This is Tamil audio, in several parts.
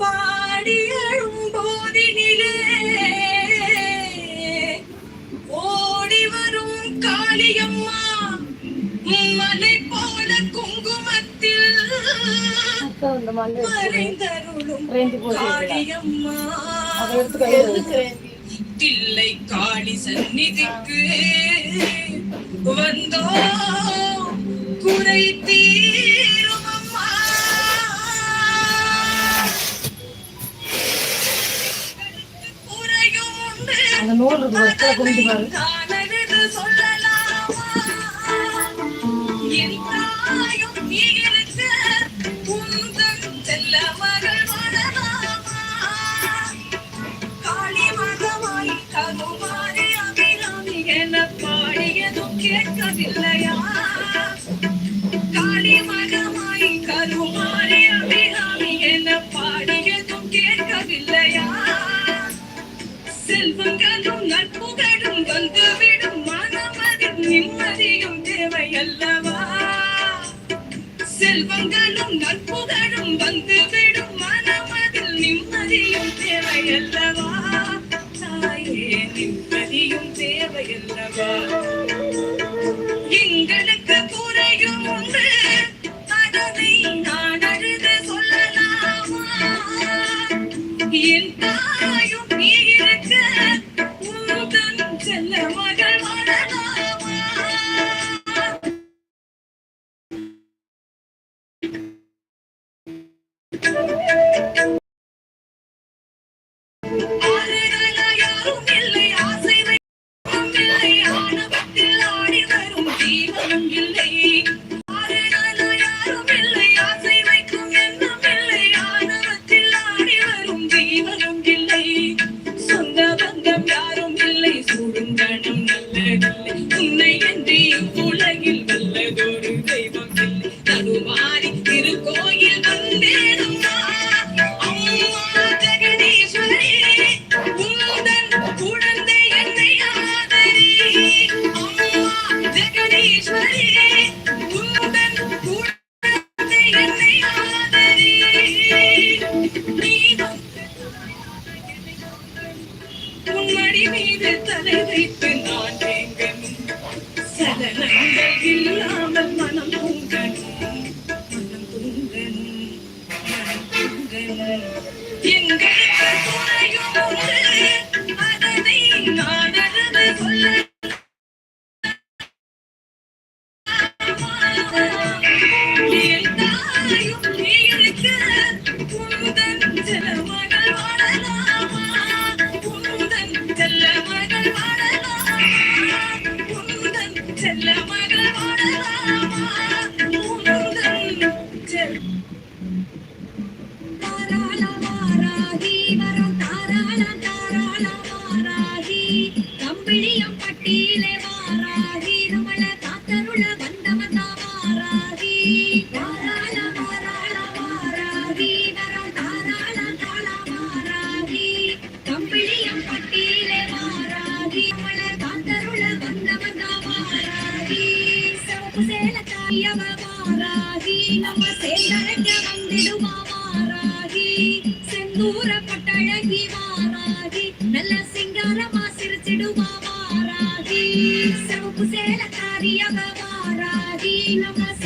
பாடியழும் போதினிலே ஓடி வரும் காளியம்மா மலை போல குங்குமத்தில் தில்லை காளி சந்நிதிக்கு. வந்தோ குறைத்தீ தோல் இருக்கு வஸ்தில குனிஞ்சு பாரு. கேட்கவில்லையா தேவையல்லவா? தாயே நிம்மதியும் தேவையல்லவா? இன்றி உலகில் நல்லதொரு தெய்வம் தருமாறி திருக்கோயில் வந்தேனும் அம்மா ஜெகதீஸ்வரி தலை வைத்து కుశేల కార్యవ వారాధీనమస్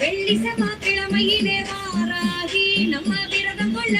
வெள்ளி செவ்வாய்க்கிழமையிலே வாராகி நம்ம விரதம் கொள்ள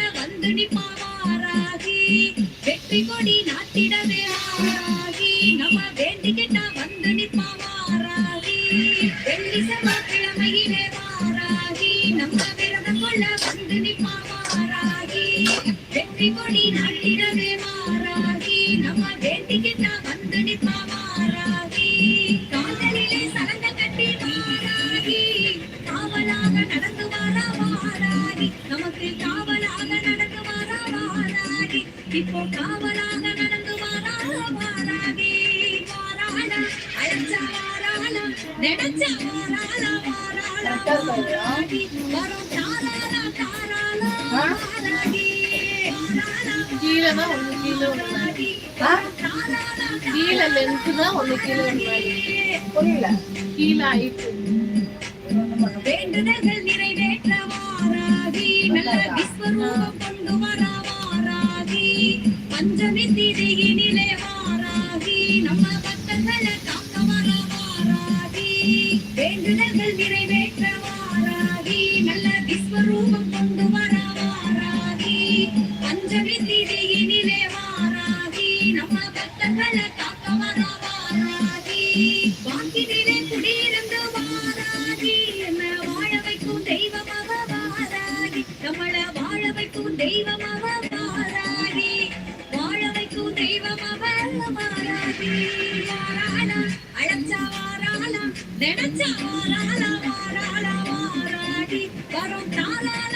காவலாக நடந்து வாரா மகாராணி நமக்கு காவலாக நடந்து லென்த்து தான் ஒன்று கீழே புரியல கீழே ஆயிட்டு. வேண்டுதல்கள் நிறைய Colin!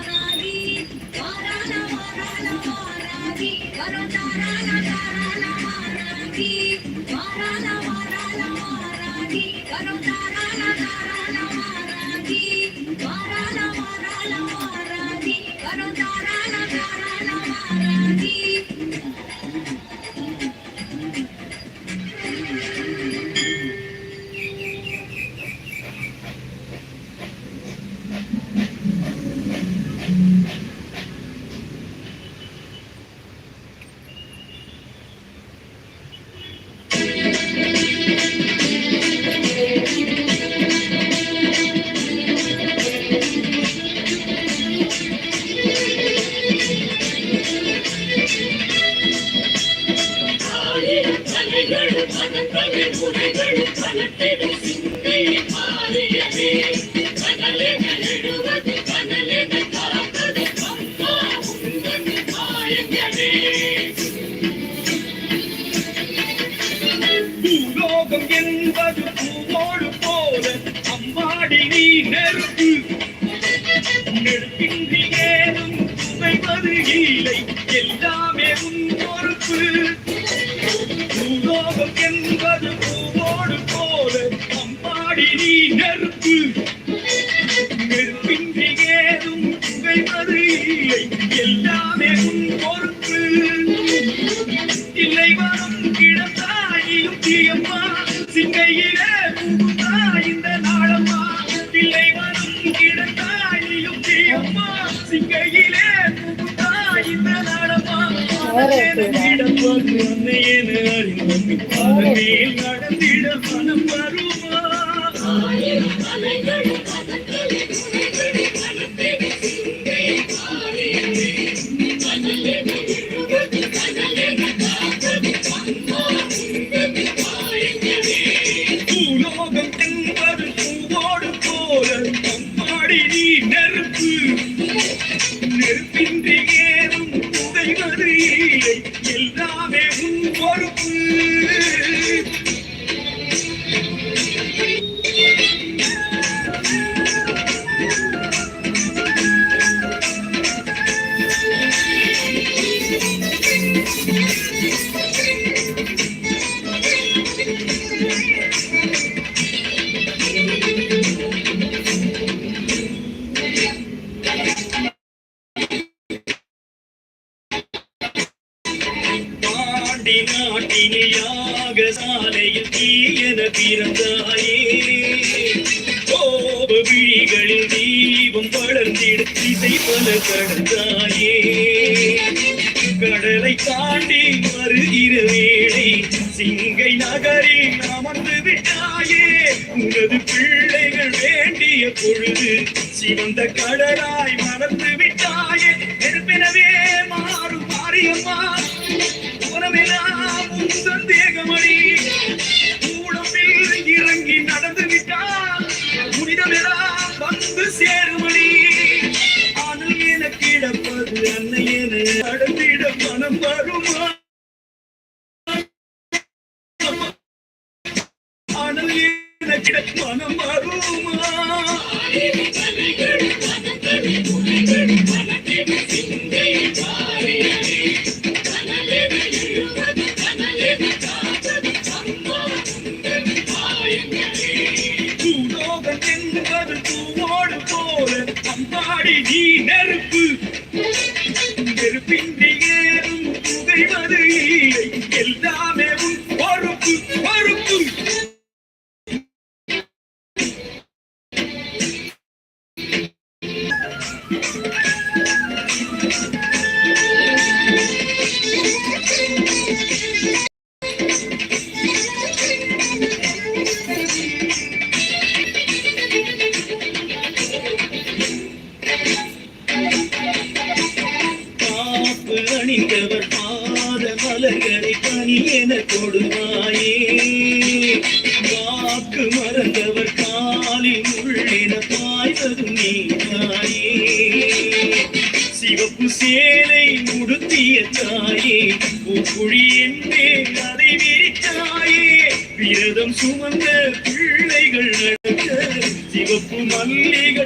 பூலோகம் என்பது பூவோடு போல அம்மாடி நீ நெருப்பு. நெருப்பின்றி ஏதும் சுமைவது இல்லை. எல்லாமே உன் பொறுப்பு. காளியம்மா சிங்கையிலே கூகுதா இந்த நாளம்மா பிள்ளை வரும் கிடந்தாளியும் தீயம்மா சிங்கையிலே கூகுதா இந்த நாளம்மா நடந்திடம் போது உன்னையேனு அறிந்து பாதமேல் நடந்திட மனம் வருமா? ஆயிரம் அலைகள் பிறந்தாயே கோப விழிகளில் தீபம் வளர்ந்திட இசை பல கடந்தாயே. கடலை தாண்டி வருகிற வேளை சிங்கை நகரில் அமர்ந்து விட்டாயே. உனது பிள்ளைகள் வேண்டிய பொழுது சிவந்த கடலாய் மறந்து விட்டாய். 啊！மலர்களை கனி என கொடுவாயே வாக்கு மரம் சேலை உடுத்திய தாயே பூக்குழி என்றே அதை விரித்தாயே. விரதம் சுமந்த பிள்ளைகள் நடக்க சிவப்பு மல்லிகை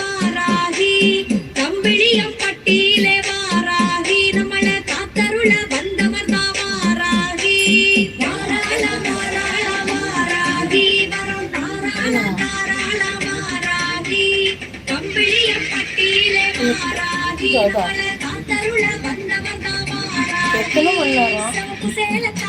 Eh.